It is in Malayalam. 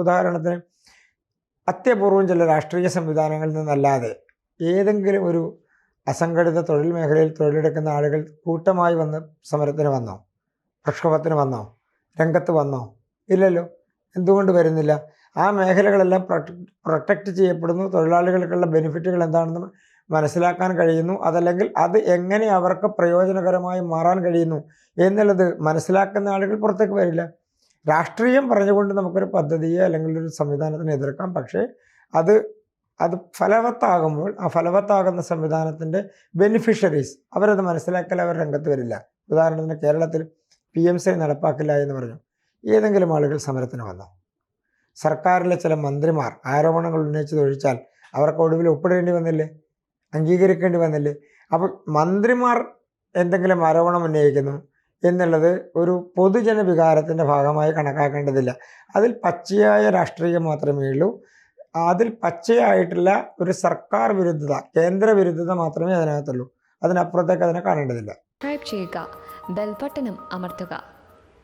ഉദാഹരണത്തിന് അത്യപൂർവം ചില രാഷ്ട്രീയ സംവിധാനങ്ങളിൽ നിന്നല്ലാതെ ഏതെങ്കിലും ഒരു അസംഘടിത തൊഴിൽ മേഖലയിൽ തൊഴിലെടുക്കുന്ന ആളുകൾ കൂട്ടമായി വന്ന് സമരത്തിന് വന്നോ പ്രക്ഷോഭത്തിന് വന്നോ രംഗത്ത് വന്നോ ഇല്ലല്ലോ. എന്തുകൊണ്ട് വരുന്നില്ല? ആ മേഖലകളെല്ലാം പ്രൊട്ടക്റ്റ് ചെയ്യപ്പെടുന്നു. തൊഴിലാളികൾക്കുള്ള ബെനിഫിറ്റുകൾ എന്താണെന്ന് മനസ്സിലാക്കാൻ കഴിയുന്നു. അതല്ലെങ്കിൽ അത് എങ്ങനെ അവർക്ക് പ്രയോജനകരമായി മാറാൻ കഴിയുന്നു എന്നുള്ളത് മനസ്സിലാക്കുന്ന ആളുകൾ പുറത്തേക്ക് വരില്ല. രാഷ്ട്രീയം പറഞ്ഞുകൊണ്ട് നമുക്കൊരു പദ്ധതിയെ അല്ലെങ്കിൽ ഒരു സംവിധാനത്തിനെ എതിർക്കാം. പക്ഷേ അത് അത് ഫലവത്താകുമ്പോൾ ആ ഫലവത്താകുന്ന സംവിധാനത്തിന്റെ ബെനിഫിഷ്യറീസ് അവരത് മനസ്സിലാക്കൽ അവർ രംഗത്ത് വരില്ല. ഉദാഹരണത്തിന് കേരളത്തിൽ പി എം സി നടപ്പാക്കില്ല എന്ന് പറഞ്ഞു. ഏതെങ്കിലും ആളുകൾ സമരത്തിന് വന്നോ? സർക്കാരിലെ ചില മന്ത്രിമാർ ആരോപണങ്ങൾ ഉന്നയിച്ചത് ഒഴിച്ചാൽ അവർക്ക് ഒടുവിൽ ഒപ്പിടേണ്ടി വന്നില്ലേ? അംഗീകരിക്കേണ്ടി വന്നില്ലേ? അപ്പോൾ മന്ത്രിമാർ എന്തെങ്കിലും ആരോപണം ഉന്നയിക്കുന്നു? എന്നുള്ളത് ഒരു പൊതുജന വികാരത്തിന്റെ ഭാഗമായി കണക്കാക്കേണ്ടതില്ല. അതിൽ പച്ചയായ രാഷ്ട്രീയം മാത്രമേ ഉള്ളൂ. അതിൽ പച്ചയായിട്ടുള്ള ഒരു സർക്കാർ വിരുദ്ധത കേന്ദ്ര വിരുദ്ധത മാത്രമേ അതിനകത്തുള്ളൂ. അതിനപ്പുറത്തേക്ക് അതിനെ കാണേണ്ടതില്ല. സബ്സ്ക്രൈബ് ചെയ്യുക ബെൽബട്ടനും അമർത്തുക.